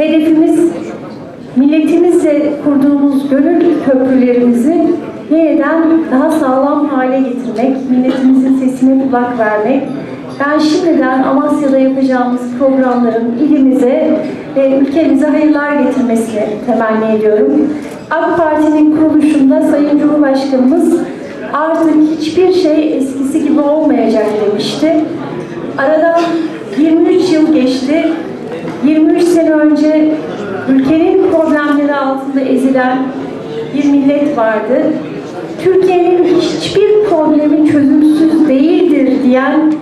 Hedefimiz milletimizle kurduğumuz gönül köprülerimizi yeniden daha sağlam hale getirmek, milletimizin sesine kulak vermek, ben şimdiden Amasya'da yapacağımız programların ilimize ve ülkemize hayırlar getirmesini temenni ediyorum. AK Parti'nin kuruluşunda Sayın Cumhurbaşkanımız artık hiçbir şey eskisi gibi olmayacak demişti. Aradan 23 yıl geçti. 23 sene önce ülkenin problemleri altında ezilen bir millet vardı. Türkiye'nin hiçbir problemi çözümsüz değildir diyen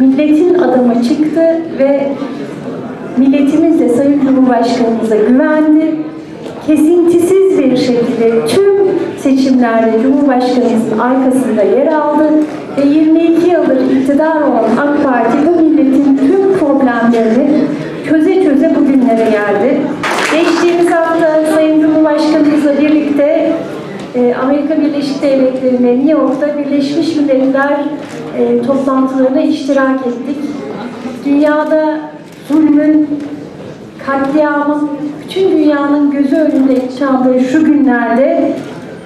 milletin adamı çıktı ve milletimiz de Sayın Cumhurbaşkanımıza güvendi. Kesintisiz bir şekilde tüm seçimlerde Cumhurbaşkanımızın arkasında yer aldı ve 22 yıldır iktidar olan AK Parti bu milletin tüm problemlerini çöze çöze bugünlere geldi. Geçtiğimiz hafta Sayın Cumhurbaşkanımızla birlikte e, Amerika Birleşik Devletleri'nde New York'ta Birleşmiş Milletler e, toplantılarına iştirak ettik. Dünyada zulmün, katliamın bütün dünyanın gözü önünde yaşandığı şu günlerde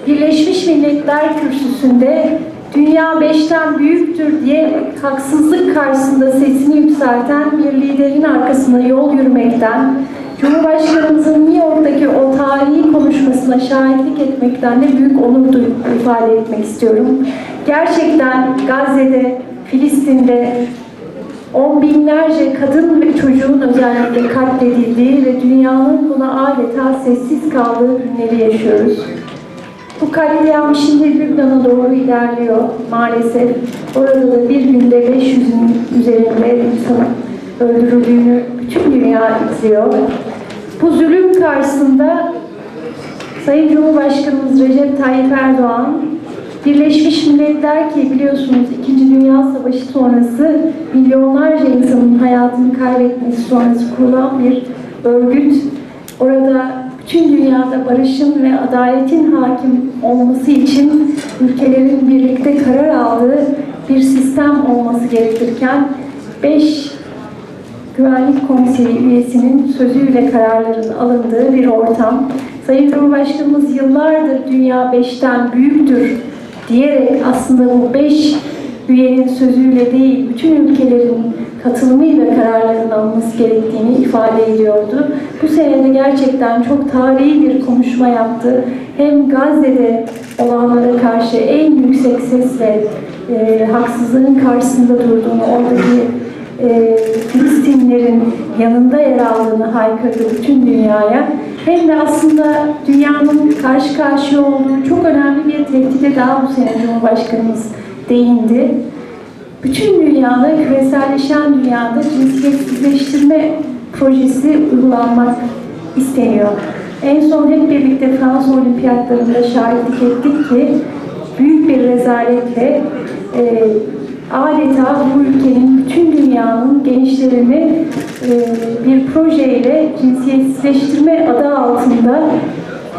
Birleşmiş Milletler Kürsüsü'nde dünya beşten büyüktür diye haksızlık karşısında sesini yükselten bir liderin arkasında yol yürümekten, Cumhurbaşkanımızın New York'taki o tarihi konuşmasına şahitlik etmekten de büyük onur duyup ifade etmek istiyorum. Gerçekten Gazze'de, Filistin'de on binlerce kadın ve çocuğun özellikle katledildiği ve dünyanın buna adeta sessiz kaldığı günleri yaşıyoruz. Bu katliam şimdi Lübnan'a doğru ilerliyor maalesef. Orada da bir günde 500'ün üzerinde insanın öldürüldüğünü bütün dünya izliyor. Bu zulüm karşısında Sayın Cumhurbaşkanımız Recep Tayyip Erdoğan Birleşmiş Milletler ki biliyorsunuz 2. Dünya Savaşı sonrası milyonlarca insanın hayatını kaybetmesi sonrası kurulan bir örgüt. Orada bütün dünyada barışın ve adaletin hakim olması için ülkelerin birlikte karar aldığı bir sistem olması gerekirken 5 Güvenlik Konseyi üyesinin sözüyle kararların alındığı bir ortam. Sayın Cumhurbaşkanımız yıllardır dünya beşten büyüktür diyerek aslında bu beş üyenin sözüyle değil, bütün ülkelerin katılımıyla kararların alınması gerektiğini ifade ediyordu. Bu senede gerçekten çok tarihi bir konuşma yaptı. Hem Gazze'de olanlara karşı en yüksek sesle e, haksızlığın karşısında durduğunu, oradaki e, Filistinlerin yanında yer aldığını haykırdı bütün dünyaya. Hem de aslında dünyanın karşı karşıya olduğu çok önemli bir tehdide daha bu sene Cumhurbaşkanımız değindi. Bütün dünyada, küreselleşen dünyada cinsiyetsizleştirme projesi uygulanmak isteniyor. En son hep birlikte Fransa Olimpiyatlarında şahitlik ettik ki büyük bir rezaletle e, adeta bu ülkenin bütün dünyanın gençlerini e, bir projeyle cinsiyetsizleştirme adı altında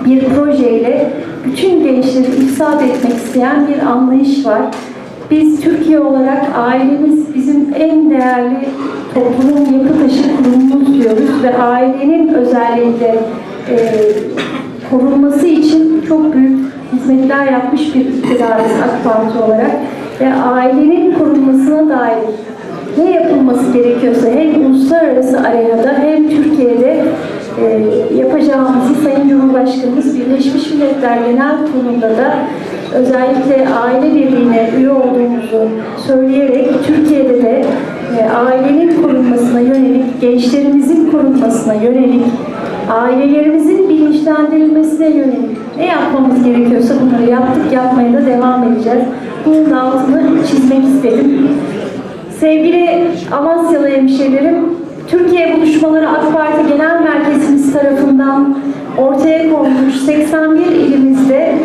bir projeyle bütün gençleri ifsad etmek isteyen bir anlayış var. Biz Türkiye olarak ailemiz bizim en değerli toplumun yapı taşı kurumumuz diyoruz ve ailenin özellikle e, korunması için çok büyük hizmetler yapmış bir iktidarız AK Parti olarak. Ve ailenin korunmasına dair ne yapılması gerekiyorsa hem uluslararası arenada hem Türkiye'de e, yapacağımızı Sayın Cumhurbaşkanımız Birleşmiş Milletler Genel Kurulu'nda da özellikle aile birliğine üye olduğumuzu söyleyerek Türkiye'de de e, ailenin korunmasına yönelik, gençlerimizin korunmasına yönelik, ailelerimizin bilinçlendirilmesine yönelik ne yapmamız gerekiyorsa bunları yaptık, yapmaya da devam edeceğiz. Bunun altını çizmek istedim. Sevgili Amasyalı hemşehrilerim, Türkiye Buluşmaları AK Parti Genel Merkezimiz tarafından ortaya konmuş 81 ilimizde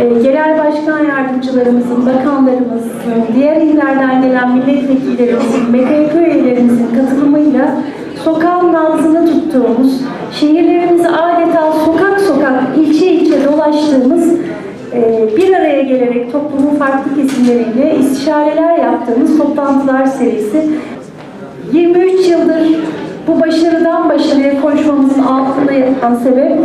e, genel başkan yardımcılarımızın, bakanlarımızın, diğer illerden gelen milletvekillerimizin, MKK üyelerimizin katılımıyla sokağın nabzını tuttuğumuz, şehirlerimizi adeta sokak sokak, ilçe ilçe dolaştığımız e, bir araya gelerek toplumun farklı kesimleriyle istişareler yaptığımız toplantılar serisi 23 yıldır bu başarıdan başarıya koşmamızın altında yatan sebep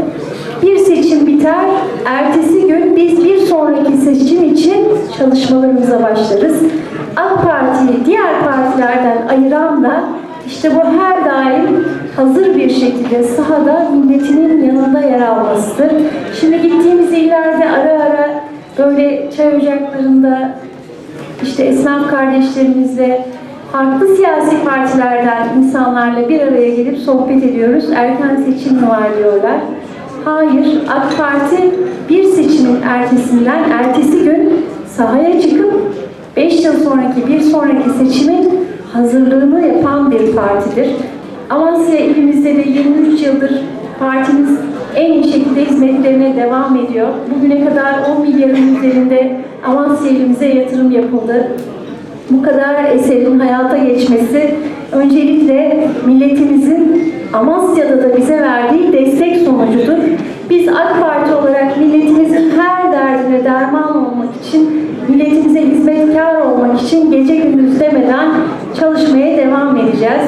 bir seçim biter, Ertesi gün biz bir sonraki seçim için çalışmalarımıza başlarız. AK Parti'yi diğer partilerden ayıran da işte bu her daim hazır bir şekilde sahada milletinin yanında yer almasıdır. Şimdi gittiğimiz illerde ara ara böyle çay ocaklarında işte esnaf kardeşlerimizle farklı siyasi partilerden insanlarla bir araya gelip sohbet ediyoruz. Erken seçim mi var diyorlar. Hayır, AK Parti bir seçimin ertesinden ertesi gün sahaya çıkıp 5 yıl sonraki bir sonraki seçimin hazırlığını yapan bir partidir. Amasya ilimizde de 23 yıldır partimiz en iyi şekilde hizmetlerine devam ediyor. Bugüne kadar 10 milyarın üzerinde Amasya ilimize yatırım yapıldı. Bu kadar eserin hayata geçmesi öncelikle milletimizin Amasya'da da bize verdiği destek sonucudur. Biz AK Parti olarak milletimizin her derdine derman olmak için, milletimize hizmetkar olmak için gece gündüz demeden çalışmaya devam edeceğiz.